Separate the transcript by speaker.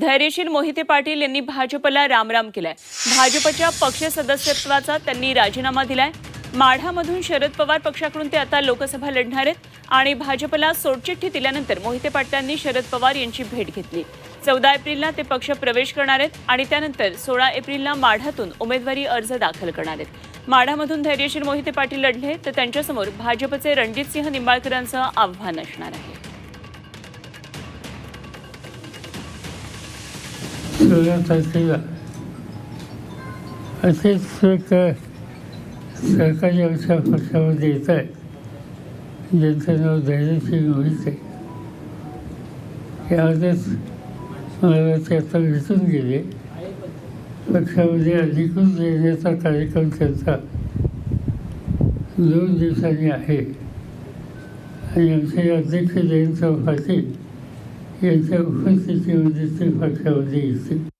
Speaker 1: धैर्यशील मोहिते पाटील यांनी भाजपला रामराम केलाय. भाजपच्या पक्ष सदस्यत्वाचा त्यांनी राजीनामा दिलाय. माढामधून शरद पवार पक्षाकडून ते आता लोकसभा लढणार आहेत आणि भाजपला सोडचिठ्ठी दिल्यानंतर मोहिते पाटलांनी शरद पवार यांची भेट घेतली. चौदा एप्रिलला ते पक्ष प्रवेश करणार आहेत आणि त्यानंतर सोळा एप्रिलला माढातून उमेदवारी अर्ज दाखल करणार आहेत. माढामधून धैर्यशील मोहिते पाटील लढले तर त्यांच्यासमोर भाजपचे रणजितसिंह निंबाळकरांचं आव्हान असणार आहे.
Speaker 2: सोळा तारखेला असेच सरकार सरकारी आमच्या पक्षामध्ये येत आहे ज्यांचं नाव धैर्यसिंग मोहिते हे आजच मला ते आता भेटून गेले. पक्षामध्ये अधिकृत देण्याचा कार्यक्रम त्यांचा दोन दिवसांनी आहे. आणि आमचे अध्यक्ष जयंत पाटील यांच्या उपस्थितीमध्ये ते पक्षामध्ये येतील.